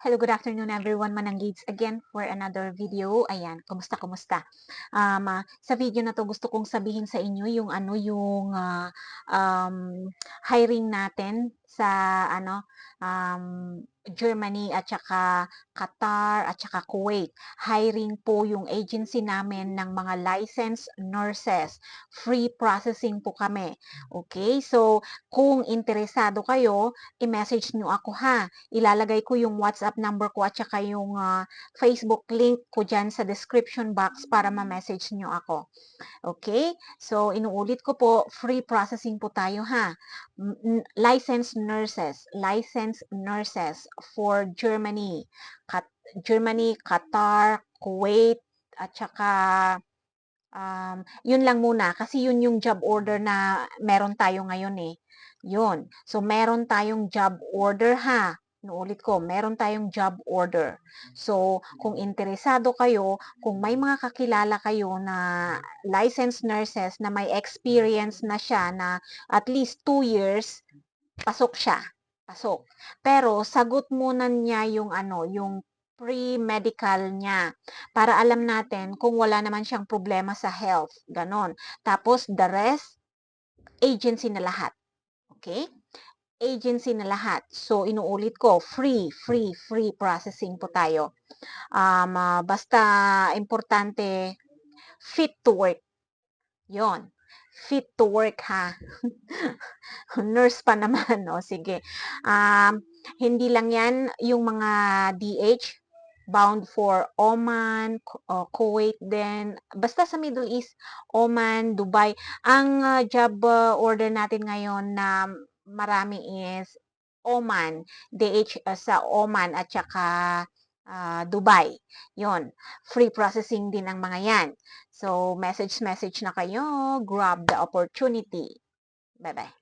Hello, good afternoon everyone. Mananggids again for another video. Ayan, kumusta, kumusta? Um, ah, sa video na to gusto kong sabihin sa inyo yung ano yung ah, um, hiring natin sa ano um, Germany at saka Qatar at saka Kuwait. Hiring po yung agency namin ng mga licensed nurses. Free processing po kami. Okay? So, kung interesado kayo, i-message nyo ako ha. Ilalagay ko yung WhatsApp number ko at saka yung ah, Facebook link ko dyan sa description box para ma-message nyo ako. Okay? So, inuulit ko po, free processing po tayo ha. Licensed nurses, licensed nurses for Germany, Kat- Germany, Qatar, Kuwait, at saka um, yun lang muna kasi yun yung job order na meron tayo ngayon eh. Yun. So, meron tayong job order ha. Inuulit ko, meron tayong job order. So, kung interesado kayo, kung may mga kakilala kayo na licensed nurses na may experience na siya na at least 2 years, pasok siya. Pasok. Pero, sagot muna niya yung ano, yung pre-medical niya para alam natin kung wala naman siyang problema sa health. Ganon. Tapos, the rest, agency na lahat. Okay? Agency na lahat. So, inuulit ko, free, free, free processing po tayo. Um, ah, basta importante, fit to work. Yon fit to work ha. Nurse pa naman, no? Sige. Um, hindi lang yan yung mga DH bound for Oman, Ku- Kuwait din, basta sa Middle East, Oman, Dubai. Ang uh, job uh, order natin ngayon na marami is Oman, DH uh, sa Oman at saka uh, Dubai. Yon, free processing din ang mga yan. So, message-message na kayo, grab the opportunity. Bye-bye.